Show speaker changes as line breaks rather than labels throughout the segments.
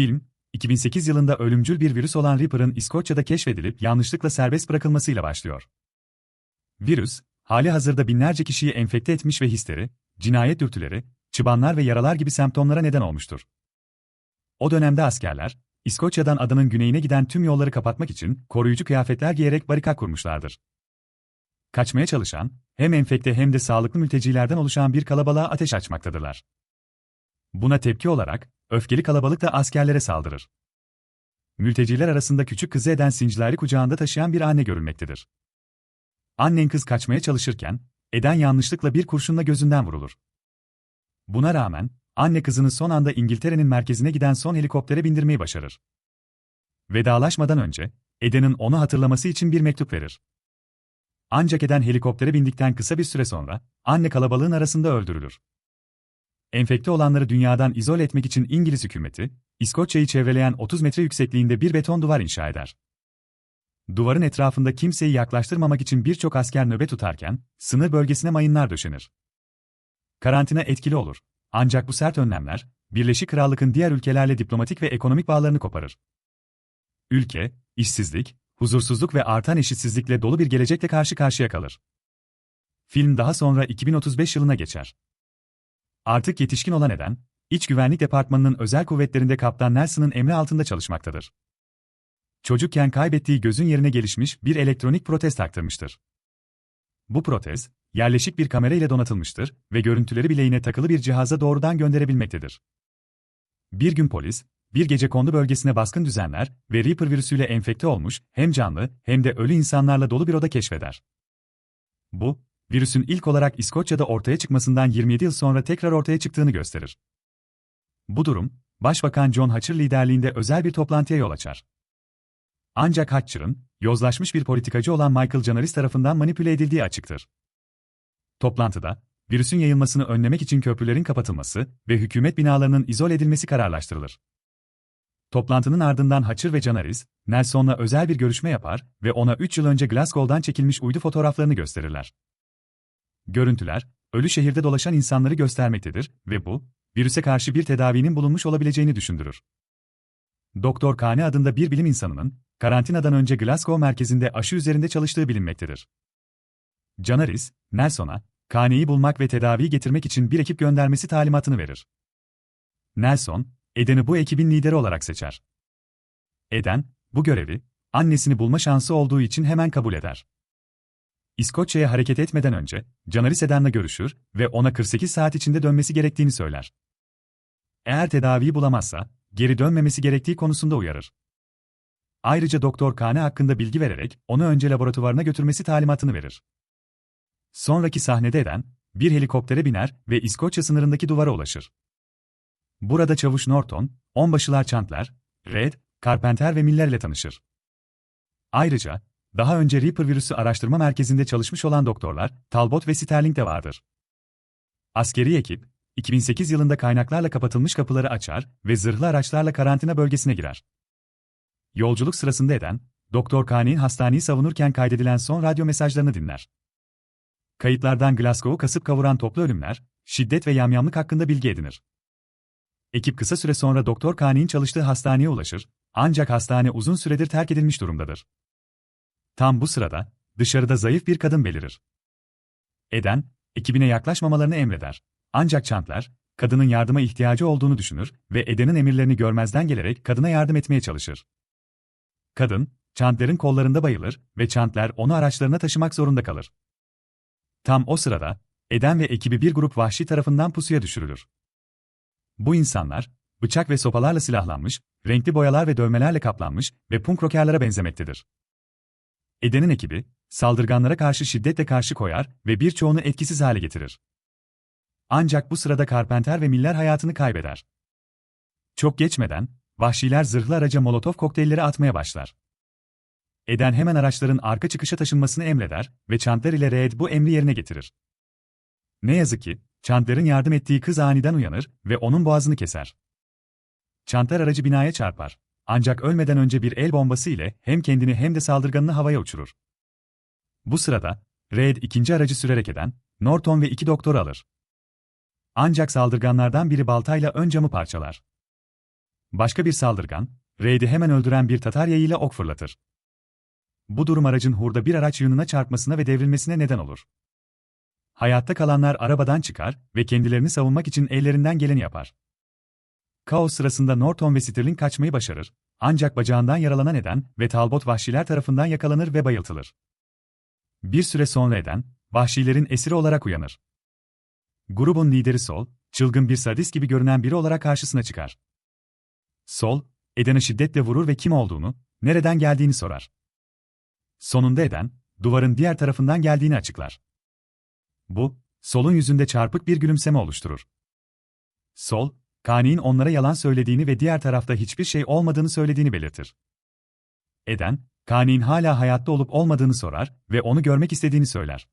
Film, 2008 yılında ölümcül bir virüs olan Reaper'ın İskoçya'da keşfedilip yanlışlıkla serbest bırakılmasıyla başlıyor. Virüs, hali hazırda binlerce kişiyi enfekte etmiş ve histeri, cinayet dürtüleri, çıbanlar ve yaralar gibi semptomlara neden olmuştur. O dönemde askerler, İskoçya'dan adanın güneyine giden tüm yolları kapatmak için koruyucu kıyafetler giyerek barikat kurmuşlardır. Kaçmaya çalışan, hem enfekte hem de sağlıklı mültecilerden oluşan bir kalabalığa ateş açmaktadırlar. Buna tepki olarak, öfkeli kalabalık da askerlere saldırır. Mülteciler arasında küçük kızı eden sincileri kucağında taşıyan bir anne görülmektedir. Annen kız kaçmaya çalışırken, Eden yanlışlıkla bir kurşunla gözünden vurulur. Buna rağmen, anne kızını son anda İngiltere'nin merkezine giden son helikoptere bindirmeyi başarır. Vedalaşmadan önce, Eden'in onu hatırlaması için bir mektup verir. Ancak Eden helikoptere bindikten kısa bir süre sonra, anne kalabalığın arasında öldürülür. Enfekte olanları dünyadan izole etmek için İngiliz hükümeti, İskoçya'yı çevreleyen 30 metre yüksekliğinde bir beton duvar inşa eder. Duvarın etrafında kimseyi yaklaştırmamak için birçok asker nöbet tutarken, sınır bölgesine mayınlar döşenir. Karantina etkili olur. Ancak bu sert önlemler, Birleşik Krallık'ın diğer ülkelerle diplomatik ve ekonomik bağlarını koparır. Ülke, işsizlik, huzursuzluk ve artan eşitsizlikle dolu bir gelecekle karşı karşıya kalır. Film daha sonra 2035 yılına geçer. Artık yetişkin olan Eden, İç Güvenlik Departmanı'nın özel kuvvetlerinde Kaptan Nelson'ın emri altında çalışmaktadır. Çocukken kaybettiği gözün yerine gelişmiş bir elektronik protez taktırmıştır. Bu protez, yerleşik bir kamera ile donatılmıştır ve görüntüleri bileğine takılı bir cihaza doğrudan gönderebilmektedir. Bir gün polis, bir gece kondu bölgesine baskın düzenler ve Reaper virüsüyle enfekte olmuş hem canlı hem de ölü insanlarla dolu bir oda keşfeder. Bu, virüsün ilk olarak İskoçya'da ortaya çıkmasından 27 yıl sonra tekrar ortaya çıktığını gösterir. Bu durum, Başbakan John Hatcher liderliğinde özel bir toplantıya yol açar. Ancak Hatcher'ın, yozlaşmış bir politikacı olan Michael Canaris tarafından manipüle edildiği açıktır. Toplantıda, virüsün yayılmasını önlemek için köprülerin kapatılması ve hükümet binalarının izole edilmesi kararlaştırılır. Toplantının ardından Hatcher ve Canaris, Nelson'la özel bir görüşme yapar ve ona 3 yıl önce Glasgow'dan çekilmiş uydu fotoğraflarını gösterirler. Görüntüler, ölü şehirde dolaşan insanları göstermektedir ve bu, virüse karşı bir tedavinin bulunmuş olabileceğini düşündürür. Doktor Kane adında bir bilim insanının, karantinadan önce Glasgow merkezinde aşı üzerinde çalıştığı bilinmektedir. Canaris, Nelson'a, Kane'yi bulmak ve tedaviyi getirmek için bir ekip göndermesi talimatını verir. Nelson, Eden'i bu ekibin lideri olarak seçer. Eden, bu görevi, annesini bulma şansı olduğu için hemen kabul eder. İskoçya'ya hareket etmeden önce, Canaris Eden'le görüşür ve ona 48 saat içinde dönmesi gerektiğini söyler. Eğer tedaviyi bulamazsa, geri dönmemesi gerektiği konusunda uyarır. Ayrıca Doktor Kane hakkında bilgi vererek onu önce laboratuvarına götürmesi talimatını verir. Sonraki sahnede Eden, bir helikoptere biner ve İskoçya sınırındaki duvara ulaşır. Burada Çavuş Norton, onbaşılar Chandler, Red, Carpenter ve Miller ile tanışır. Ayrıca, daha önce Reaper virüsü araştırma merkezinde çalışmış olan doktorlar, Talbot ve Sterling de vardır. Askeri ekip, 2008 yılında kaynaklarla kapatılmış kapıları açar ve zırhlı araçlarla karantina bölgesine girer. Yolculuk sırasında eden, Doktor Kane'in hastaneyi savunurken kaydedilen son radyo mesajlarını dinler. Kayıtlardan Glasgow'u kasıp kavuran toplu ölümler, şiddet ve yamyamlık hakkında bilgi edinir. Ekip kısa süre sonra Doktor Kane'in çalıştığı hastaneye ulaşır, ancak hastane uzun süredir terk edilmiş durumdadır. Tam bu sırada, dışarıda zayıf bir kadın belirir. Eden, ekibine yaklaşmamalarını emreder. Ancak Chandler, kadının yardıma ihtiyacı olduğunu düşünür ve Eden'in emirlerini görmezden gelerek kadına yardım etmeye çalışır. Kadın, Chandler'ın kollarında bayılır ve Chandler onu araçlarına taşımak zorunda kalır. Tam o sırada, Eden ve ekibi bir grup vahşi tarafından pusuya düşürülür. Bu insanlar, bıçak ve sopalarla silahlanmış, renkli boyalar ve dövmelerle kaplanmış ve punk rockerlara benzemektedir. Eden'in ekibi, saldırganlara karşı şiddetle karşı koyar ve birçoğunu etkisiz hale getirir. Ancak bu sırada Carpenter ve Miller hayatını kaybeder. Çok geçmeden, vahşiler zırhlı araca molotof kokteylleri atmaya başlar. Eden hemen araçların arka çıkışa taşınmasını emreder ve Chandler ile Red bu emri yerine getirir. Ne yazık ki, Chandler'ın yardım ettiği kız aniden uyanır ve onun boğazını keser. Chandler aracı binaya çarpar. Ancak ölmeden önce bir el bombası ile hem kendini hem de saldırganını havaya uçurur. Bu sırada, Red ikinci aracı sürerek eden, Norton ve iki doktor alır. Ancak saldırganlardan biri baltayla ön camı parçalar. Başka bir saldırgan, Raid'i hemen öldüren bir Tatar yayıyla ok fırlatır. Bu durum aracın hurda bir araç yığınına çarpmasına ve devrilmesine neden olur. Hayatta kalanlar arabadan çıkar ve kendilerini savunmak için ellerinden geleni yapar. Kaos sırasında Norton ve Sterling kaçmayı başarır, ancak bacağından yaralanan Eden ve Talbot vahşiler tarafından yakalanır ve bayıltılır. Bir süre sonra Eden, vahşilerin esiri olarak uyanır. Grubun lideri Sol, çılgın bir sadist gibi görünen biri olarak karşısına çıkar. Sol, Eden'e şiddetle vurur ve kim olduğunu, nereden geldiğini sorar. Sonunda Eden, duvarın diğer tarafından geldiğini açıklar. Bu, Sol'un yüzünde çarpık bir gülümseme oluşturur. Sol, Kani'nin onlara yalan söylediğini ve diğer tarafta hiçbir şey olmadığını söylediğini belirtir. Eden, Kani'nin hala hayatta olup olmadığını sorar ve onu görmek istediğini söyler.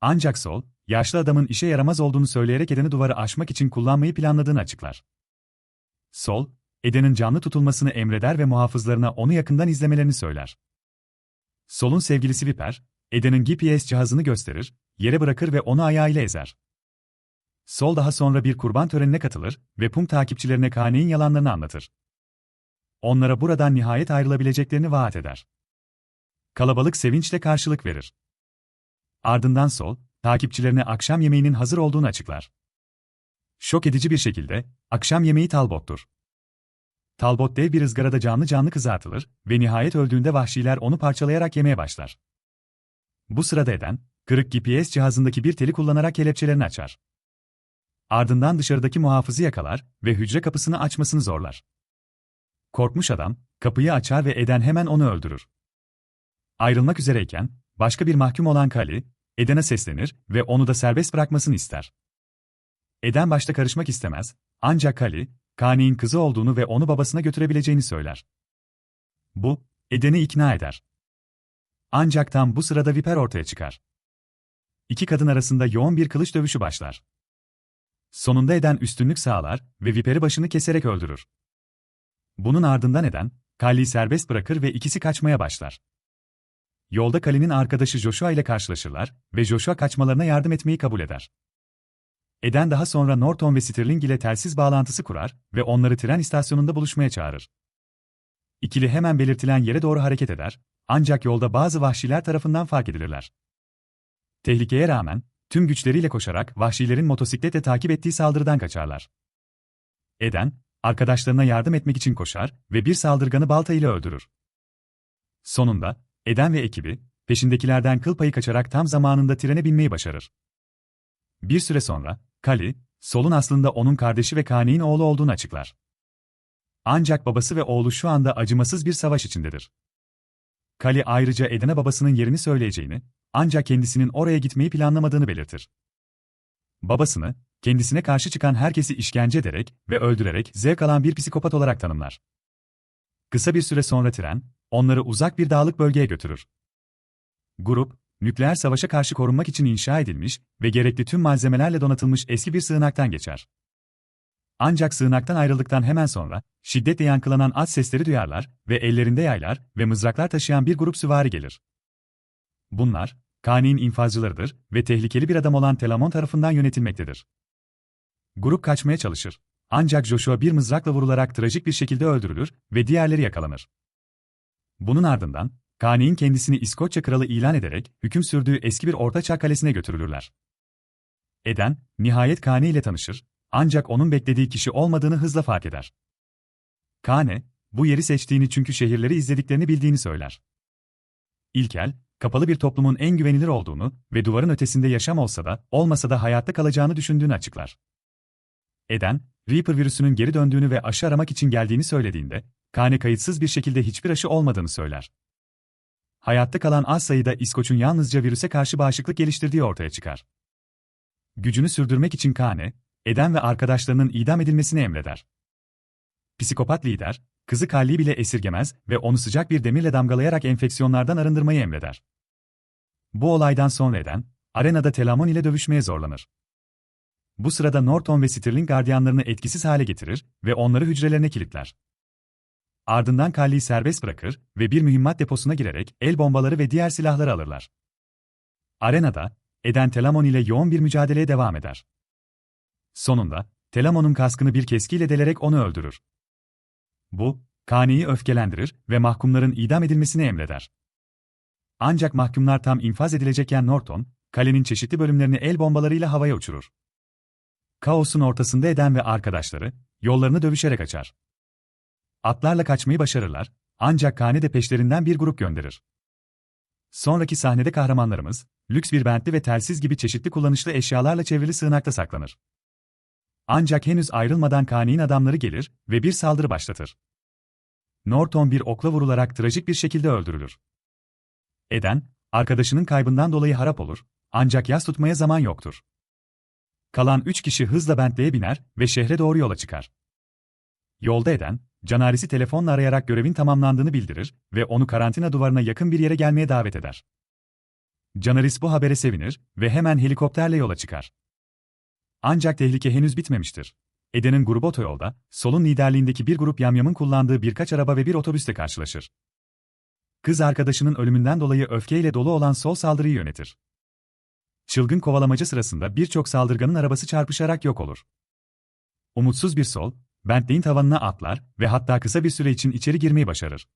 Ancak Sol, yaşlı adamın işe yaramaz olduğunu söyleyerek Eden'i duvarı aşmak için kullanmayı planladığını açıklar. Sol, Eden'in canlı tutulmasını emreder ve muhafızlarına onu yakından izlemelerini söyler. Sol'un sevgilisi Viper, Eden'in GPS cihazını gösterir, yere bırakır ve onu ayağıyla ezer. Sol daha sonra bir kurban törenine katılır ve Pum takipçilerine Kane'in yalanlarını anlatır. Onlara buradan nihayet ayrılabileceklerini vaat eder. Kalabalık sevinçle karşılık verir. Ardından Sol, takipçilerine akşam yemeğinin hazır olduğunu açıklar. Şok edici bir şekilde, akşam yemeği Talbot'tur. Talbot dev bir ızgarada canlı canlı kızartılır ve nihayet öldüğünde vahşiler onu parçalayarak yemeye başlar. Bu sırada Eden, kırık GPS cihazındaki bir teli kullanarak kelepçelerini açar. Ardından dışarıdaki muhafızı yakalar ve hücre kapısını açmasını zorlar. Korkmuş adam, kapıyı açar ve Eden hemen onu öldürür. Ayrılmak üzereyken, başka bir mahkum olan Kali, Eden'e seslenir ve onu da serbest bırakmasını ister. Eden başta karışmak istemez, ancak Kali, Kani'nin kızı olduğunu ve onu babasına götürebileceğini söyler. Bu, Eden'i ikna eder. Ancak tam bu sırada Viper ortaya çıkar. İki kadın arasında yoğun bir kılıç dövüşü başlar. Sonunda Eden üstünlük sağlar ve Viper'i başını keserek öldürür. Bunun ardından Eden, Kali'yi serbest bırakır ve ikisi kaçmaya başlar. Yolda Kali'nin arkadaşı Joshua ile karşılaşırlar ve Joshua kaçmalarına yardım etmeyi kabul eder. Eden daha sonra Norton ve Sterling ile telsiz bağlantısı kurar ve onları tren istasyonunda buluşmaya çağırır. İkili hemen belirtilen yere doğru hareket eder, ancak yolda bazı vahşiler tarafından fark edilirler. Tehlikeye rağmen, tüm güçleriyle koşarak vahşilerin motosikletle takip ettiği saldırıdan kaçarlar. Eden, arkadaşlarına yardım etmek için koşar ve bir saldırganı balta ile öldürür. Sonunda, Eden ve ekibi, peşindekilerden kıl payı kaçarak tam zamanında trene binmeyi başarır. Bir süre sonra, Kali, Sol'un aslında onun kardeşi ve Kane'in oğlu olduğunu açıklar. Ancak babası ve oğlu şu anda acımasız bir savaş içindedir. Kali ayrıca Eden'e babasının yerini söyleyeceğini, ancak kendisinin oraya gitmeyi planlamadığını belirtir. Babasını, kendisine karşı çıkan herkesi işkence ederek ve öldürerek zevk alan bir psikopat olarak tanımlar. Kısa bir süre sonra tren, onları uzak bir dağlık bölgeye götürür. Grup, nükleer savaşa karşı korunmak için inşa edilmiş ve gerekli tüm malzemelerle donatılmış eski bir sığınaktan geçer. Ancak sığınaktan ayrıldıktan hemen sonra, şiddetle yankılanan at sesleri duyarlar ve ellerinde yaylar ve mızraklar taşıyan bir grup süvari gelir. Bunlar, Kani'nin infazcılarıdır ve tehlikeli bir adam olan Telamon tarafından yönetilmektedir. Grup kaçmaya çalışır. Ancak Joshua bir mızrakla vurularak trajik bir şekilde öldürülür ve diğerleri yakalanır. Bunun ardından, Kani'nin kendisini İskoçya kralı ilan ederek hüküm sürdüğü eski bir ortaçağ kalesine götürülürler. Eden, nihayet Kane ile tanışır, ancak onun beklediği kişi olmadığını hızla fark eder. Kane, bu yeri seçtiğini çünkü şehirleri izlediklerini bildiğini söyler. İlkel, kapalı bir toplumun en güvenilir olduğunu ve duvarın ötesinde yaşam olsa da, olmasa da hayatta kalacağını düşündüğünü açıklar. Eden, Reaper virüsünün geri döndüğünü ve aşı aramak için geldiğini söylediğinde, Kane kayıtsız bir şekilde hiçbir aşı olmadığını söyler. Hayatta kalan az sayıda İskoç'un yalnızca virüse karşı bağışıklık geliştirdiği ortaya çıkar. Gücünü sürdürmek için Kane, Eden ve arkadaşlarının idam edilmesini emreder. Psikopat lider, kızı Kali'yi bile esirgemez ve onu sıcak bir demirle damgalayarak enfeksiyonlardan arındırmayı emreder. Bu olaydan sonra Eden, arenada Telamon ile dövüşmeye zorlanır. Bu sırada Norton ve Sterling gardiyanlarını etkisiz hale getirir ve onları hücrelerine kilitler. Ardından Kali'yi serbest bırakır ve bir mühimmat deposuna girerek el bombaları ve diğer silahları alırlar. Arenada, Eden Telamon ile yoğun bir mücadeleye devam eder. Sonunda, Telamon'un kaskını bir keskiyle delerek onu öldürür. Bu, Kane'yi öfkelendirir ve mahkumların idam edilmesini emreder. Ancak mahkumlar tam infaz edilecekken Norton, kalenin çeşitli bölümlerini el bombalarıyla havaya uçurur. Kaosun ortasında Eden ve arkadaşları, yollarını dövüşerek açar. Atlarla kaçmayı başarırlar, ancak Kane de peşlerinden bir grup gönderir. Sonraki sahnede kahramanlarımız, lüks bir Bentley ve telsiz gibi çeşitli kullanışlı eşyalarla çevrili sığınakta saklanır. Ancak henüz ayrılmadan Kane'in adamları gelir ve bir saldırı başlatır. Norton bir okla vurularak trajik bir şekilde öldürülür. Eden, arkadaşının kaybından dolayı harap olur, ancak yas tutmaya zaman yoktur. Kalan üç kişi hızla Bentley'e biner ve şehre doğru yola çıkar. Yolda Eden, Canaris'i telefonla arayarak görevin tamamlandığını bildirir ve onu karantina duvarına yakın bir yere gelmeye davet eder. Canaris bu habere sevinir ve hemen helikopterle yola çıkar. Ancak tehlike henüz bitmemiştir. Eden'in grubu otoyolda, Sol'un liderliğindeki bir grup yamyamın kullandığı birkaç araba ve bir otobüste karşılaşır. Kız arkadaşının ölümünden dolayı öfkeyle dolu olan Sol saldırıyı yönetir. Çılgın kovalamacı sırasında birçok saldırganın arabası çarpışarak yok olur. Umutsuz bir Sol, Bentley'in tavanına atlar ve hatta kısa bir süre için içeri girmeyi başarır.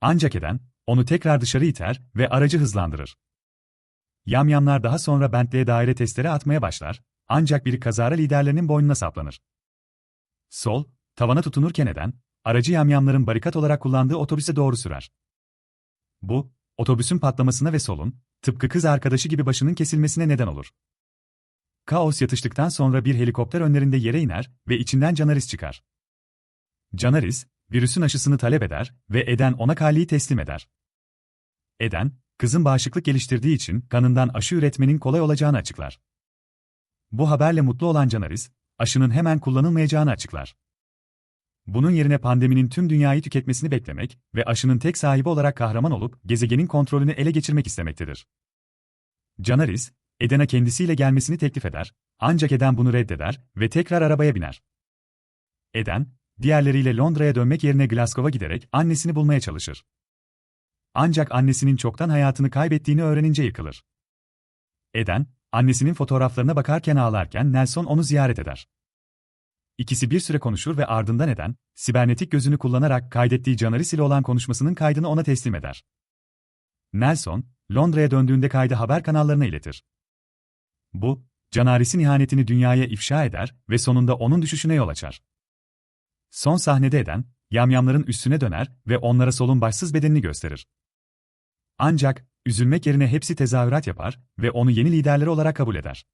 Ancak Eden, onu tekrar dışarı iter ve aracı hızlandırır. Yamyamlar daha sonra Bentley'e daire testere atmaya başlar, ancak biri kazara liderlerinin boynuna saplanır. Sol, tavana tutunurken Eden, aracı yamyamların barikat olarak kullandığı otobüse doğru sürer. Bu, otobüsün patlamasına ve Sol'un, tıpkı kız arkadaşı gibi başının kesilmesine neden olur. Kaos yatıştıktan sonra bir helikopter önlerinde yere iner ve içinden Canaris çıkar. Canaris, virüsün aşısını talep eder ve Eden ona Kali'yi teslim eder. Eden, kızın bağışıklık geliştirdiği için kanından aşı üretmenin kolay olacağını açıklar. Bu haberle mutlu olan Canaris, aşının hemen kullanılmayacağını açıklar. Bunun yerine pandeminin tüm dünyayı tüketmesini beklemek ve aşının tek sahibi olarak kahraman olup gezegenin kontrolünü ele geçirmek istemektedir. Canaris, Eden'e kendisiyle gelmesini teklif eder, ancak Eden bunu reddeder ve tekrar arabaya biner. Eden, diğerleriyle Londra'ya dönmek yerine Glasgow'a giderek annesini bulmaya çalışır. Ancak annesinin çoktan hayatını kaybettiğini öğrenince yıkılır. Eden, annesinin fotoğraflarına bakarken ağlarken Nelson onu ziyaret eder. İkisi bir süre konuşur ve ardından Eden, sibernetik gözünü kullanarak kaydettiği Canaris ile olan konuşmasının kaydını ona teslim eder. Nelson, Londra'ya döndüğünde kaydı haber kanallarına iletir. Bu, Canaris'in ihanetini dünyaya ifşa eder ve sonunda onun düşüşüne yol açar. Son sahnede eden, yamyamların üstüne döner ve onlara solun başsız bedenini gösterir. Ancak, üzülmek yerine hepsi tezahürat yapar ve onu yeni liderleri olarak kabul eder.